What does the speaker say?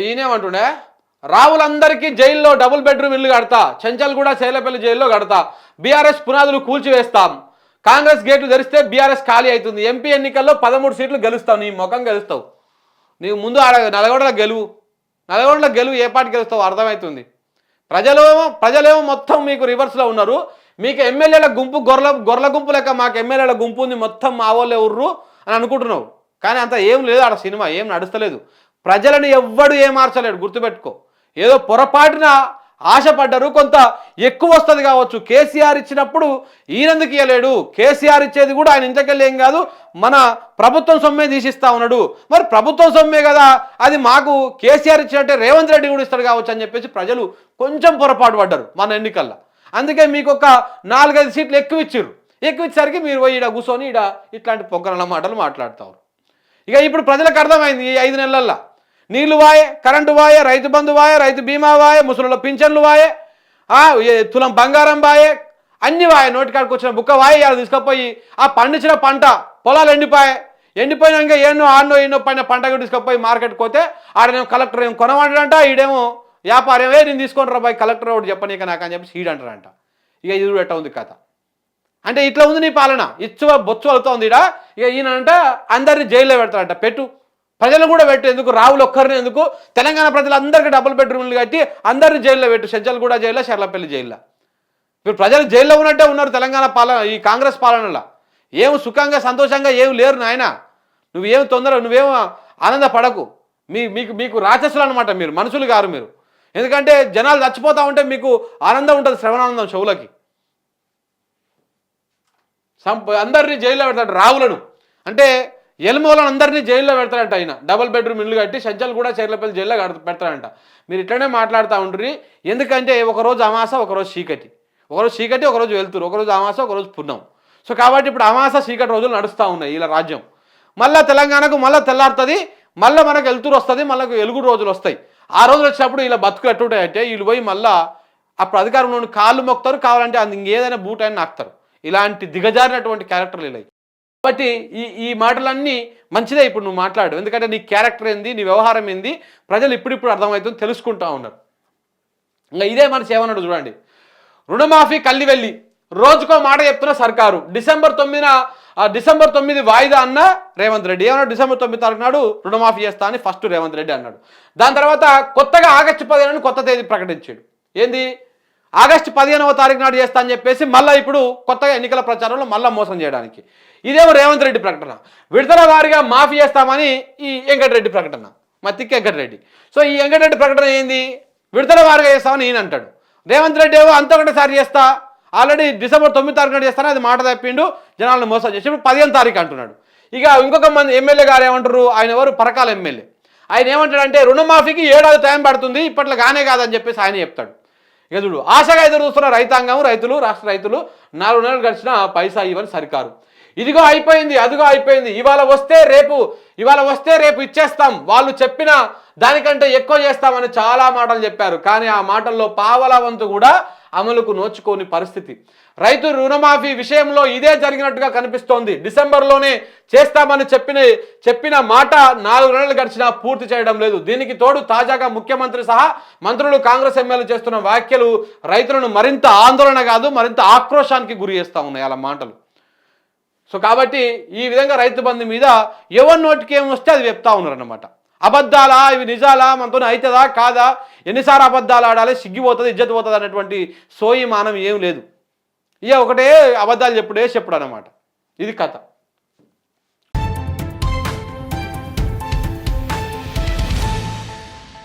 ఈయనేమంటుండే? రావులందరికీ జైల్లో double bedroom ఇల్లు కడతా చెంచల్ కూడా శైలపల్లి జైల్లో కడతా బీఆర్ఎస్ పునాదులు కూల్చివేస్తాం కాంగ్రెస్ గేట్లు తెరిస్తే బీఆర్ఎస్ ఖాళీ అవుతుంది ఎంపీ ఎన్నికల్లో పదమూడు సీట్లు గెలుస్తావు నీ ముఖం గెలుస్తావు. నీకు ముందు ఆడ నల్గొండలో గెలువు నల్గొండలో గెలువు ఏ పార్టీ గెలుస్తావు అర్థమవుతుంది ప్రజలేమో ప్రజలేమో మొత్తం మీకు రివర్స్లో ఉన్నారు. మీకు ఎమ్మెల్యేల గుంపు గొర్రెల గొర్రెల గుంపు లెక్క మాకు ఎమ్మెల్యేల గుంపు ఉంది మొత్తం మా వాళ్ళే ఉర్రు అని అనుకుంటున్నావు. కానీ అంత ఏం లేదు ఆడ సినిమా ఏం నడుస్తలేదు. ప్రజలను ఎవ్వడు ఏం మార్చలేడు గుర్తుపెట్టుకో. ఏదో పొరపాటున ఆశపడ్డరు కొంత ఎక్కువ వస్తుంది కావచ్చు. కేసీఆర్ ఇచ్చినప్పుడు ఈయనందుకు ఇవ్వలేడు కేసీఆర్ ఇచ్చేది కూడా ఆయన ఇంతకెళ్ళి ఏం కాదు మన ప్రభుత్వం సొమ్మే తీసిస్తా ఉన్నాడు. మరి ప్రభుత్వం సొమ్మే కదా అది మాకు కేసీఆర్ ఇచ్చినట్టే రేవంత్ రెడ్డి కూడా ఇస్తాడు కావచ్చు అని చెప్పేసి ప్రజలు కొంచెం పొరపాటు పడ్డారు మన ఎన్నికల్లో. అందుకే మీకు ఒక నాలుగైదు సీట్లు ఎక్కువ ఇచ్చారు ఎక్కువ ఇచ్చేసరికి మీరు పోయి ఈడ కూర్చొని ఈడ ఇట్లాంటి పొగ్గరల మాటలు మాట్లాడతారు. ఇక ఇప్పుడు ప్రజలకు అర్థమైంది ఈ ఐదు నెలల్లో నీళ్ళు వాయే కరెంటు వాయే రైతు బంధు వాయే రైతు బీమా వాయే ముసలుల పింఛన్లు వాయే ఆ, తులం బంగారం వాయే అన్ని వాయే నోటికాడికి వచ్చిన బుక్క వాయే ఇవాళ తీసుకుపోయి ఆ పండించిన పంట పొలాలు ఎండిపోయాయి. ఎండిపోయినాక ఎన్నో ఆడనో ఎన్నో పైన పంట కూడా తీసుకుపోయి మార్కెట్కి పోతే ఆడనేమో కలెక్టర్ ఏమో కొనమంటాడంట ఈడేమో వ్యాపారం ఏ నేను తీసుకొని బాయ్ కలెక్టర్ ఒకటి చెప్పనీక నాకు అని చెప్పి సీడ్ అంటారంట ఇక ఇది పెట్ట ఎట్ట ఉంది కథ? అంటే ఇట్లా ఉంది నీ పాలన ఇచ్చువ బొచ్చు అవుతోంది ఇడ ఇక ఈయనంట అందరిని జైల్లో పెడతారంట పెట్టు. ప్రజలు కూడా పెట్టు ఎందుకు? రావులు ఒక్కరిని ఎందుకు? తెలంగాణ ప్రజలందరికీ డబుల్ బెడ్రూమ్లు కట్టి అందరిని జైల్లో పెట్టు. షెజ్జల్ కూడా జైల్లో షర్లపల్లి జైల్లో. మీరు ప్రజలు జైల్లో ఉన్నట్టే ఉన్నారు తెలంగాణ పాలన ఈ కాంగ్రెస్ పాలనలో. ఏం సుఖంగా సంతోషంగా ఏం లేరు నాయన. నువ్వేం తొందర నువ్వేం ఆనందపడకు. మీ మీకు మీకు రాక్షసులు అనమాట మీరు మనుషులు గారు మీరు. ఎందుకంటే జనాలు చచ్చిపోతూ ఉంటే మీకు ఆనందం ఉంటుంది శ్రవణానందం చెవులకి సం అందరినీ జైల్లో పెడతాడు రావులను అంటే ఎల్మోలను అందరినీ జైల్లో పెడతాడంట ఆయన. డబుల్ బెడ్రూమ్ ఇల్లు కట్టి సజ్జలు కూడా చీరలపల్లి జైల్లో పెడతారంట పెడతాడంట. మీరు ఇట్లనే మాట్లాడుతూ ఉండ్రి. ఎందుకంటే ఒకరోజు అమాస ఒకరోజు చీకటి. ఒకరోజు చీకటి ఒకరోజు వెళ్తురు ఒకరోజు అమాస ఒకరోజు పున్నం. సో కాబట్టి ఇప్పుడు అమాస చీకటి రోజులు నడుస్తూ ఉన్నాయి ఇలా రాజ్యం. మళ్ళీ తెలంగాణకు మళ్ళీ తెల్లారుతుంది. మళ్ళీ మనకు వెళ్తురు వస్తుంది. మళ్ళీ వెలుగుడు రోజులు వస్తాయి. ఆ రోజులు వచ్చినప్పుడు ఇలా బతుకు ఎట్టుంటాయంటే వీళ్ళు పోయి మళ్ళీ అప్పుడు అధికారంలో కాళ్ళు మొక్తారు కావాలంటే అది ఇంకేదైనా బూట్ అయినా నాకుతారు. ఇలాంటి దిగజారినటువంటి క్యారెక్టర్లు ఇలా కాబట్టి ఈ ఈ మాటలన్నీ మంచిదే ఇప్పుడు నువ్వు మాట్లాడు. ఎందుకంటే నీ క్యారెక్టర్ ఏంది నీ వ్యవహారం ఏంది ప్రజలు ఇప్పుడిప్పుడు అర్థమవుతుంది తెలుసుకుంటా ఉన్నారు. ఇంకా ఇదే మన సేవనడు చూడండి. రుణమాఫీ కల్లి వెళ్ళి రోజుకో మాట చెప్తున్న సర్కారు. డిసెంబర్ తొమ్మిదిన ఆ, డిసెంబర్ తొమ్మిది వాయిదా అన్న రేవంత్ రెడ్డి. ఏమన్నా డిసెంబర్ తొమ్మిది తారీఖు నాడు రుణమాఫీ చేస్తా అని ఫస్ట్ రేవంత్ రెడ్డి అన్నాడు. దాని తర్వాత కొత్తగా ఆగస్టు పదిహేను కొత్త తేదీ ప్రకటించాడు. ఏంది? ఆగస్టు పదిహేనవ తారీఖు నాడు చేస్తా అని చెప్పేసి మళ్ళీ ఇప్పుడు కొత్తగా ఎన్నికల ప్రచారంలో మళ్ళీ మోసం చేయడానికి. ఇదేమో రేవంత్ రెడ్డి ప్రకటన. విడతల వారిగా మాఫీ చేస్తామని ఈ వెంకటరెడ్డి ప్రకటన. మా వెంకటరెడ్డి. సో ఈ వెంకటరెడ్డి ప్రకటన ఏంది? విడతల వారిగా చేస్తామని ఈయన అంటాడు. రేవంత్ రెడ్డి ఏమో అంత ఒకటేసారి చేస్తా. ఆల్రెడీ డిసెంబర్ తొమ్మిది తారీఖు నాడు చేస్తాను అది మాట తప్పిండు జనాలను మోసం చేసి. ఇప్పుడు పదిహేను తారీఖు అంటున్నాడు. ఇక ఇంకొక మంది ఎమ్మెల్యే గారు ఏమంటారు? ఆయన ఎవరు? పరకాల ఎమ్మెల్యే. ఆయన ఏమంటాడంటే రుణమాఫీకి ఏడాది టైం పడుతుంది ఇప్పట్లో కానే కాదని చెప్పేసి ఆయన చెప్తాడు. ఇక చూడు ఆశగా ఎదురు చూస్తున్న రైతాంగం రైతులు రాష్ట్ర రైతులు నాలుగు నెలలు గడిచిన పైసా ఇవ్వని సరికారు. ఇదిగో అయిపోయింది అదిగో అయిపోయింది. ఇవాళ వస్తే రేపు ఇవాళ వస్తే రేపు ఇచ్చేస్తాం. వాళ్ళు చెప్పిన దానికంటే ఎక్కువ చేస్తామని చాలా మాటలు చెప్పారు. కానీ ఆ మాటల్లో పావలా వంతు కూడా అమలుకు నోచుకోని పరిస్థితి. రైతు రుణమాఫీ విషయంలో ఇదే జరిగినట్టుగా కనిపిస్తోంది. డిసెంబర్లోనే చేస్తామని చెప్పిన చెప్పిన మాట నాలుగు నెలలు గడిచినా పూర్తి చేయడం లేదు. దీనికి తోడు తాజాగా ముఖ్యమంత్రి సహా మంత్రులు కాంగ్రెస్ ఎమ్మెల్యే చేస్తున్న వ్యాఖ్యలు రైతులను మరింత ఆందోళన కాదు మరింత ఆక్రోశానికి గురి చేస్తూ ఉన్నాయి అలా మాటలు. సో కాబట్టి ఈ విధంగా రైతు బంధు మీద ఎవరి నోటికి ఏం వస్తే అది చెప్తా ఉన్నారన్నమాట. అబద్ధాలా? ఇవి నిజాలా? మనతో అవుతుందా? కాదా? ఎన్నిసార్లు అబద్ధాలు ఆడాలి? సిగ్గిపోతుంది ఇజ్జత్ పోతుంది అనేటువంటి సోయి మానం ఏం లేదు. ఇక ఒకటే అబద్ధాలు చెప్పుడే చెప్పుడు అనమాట ఇది కథ.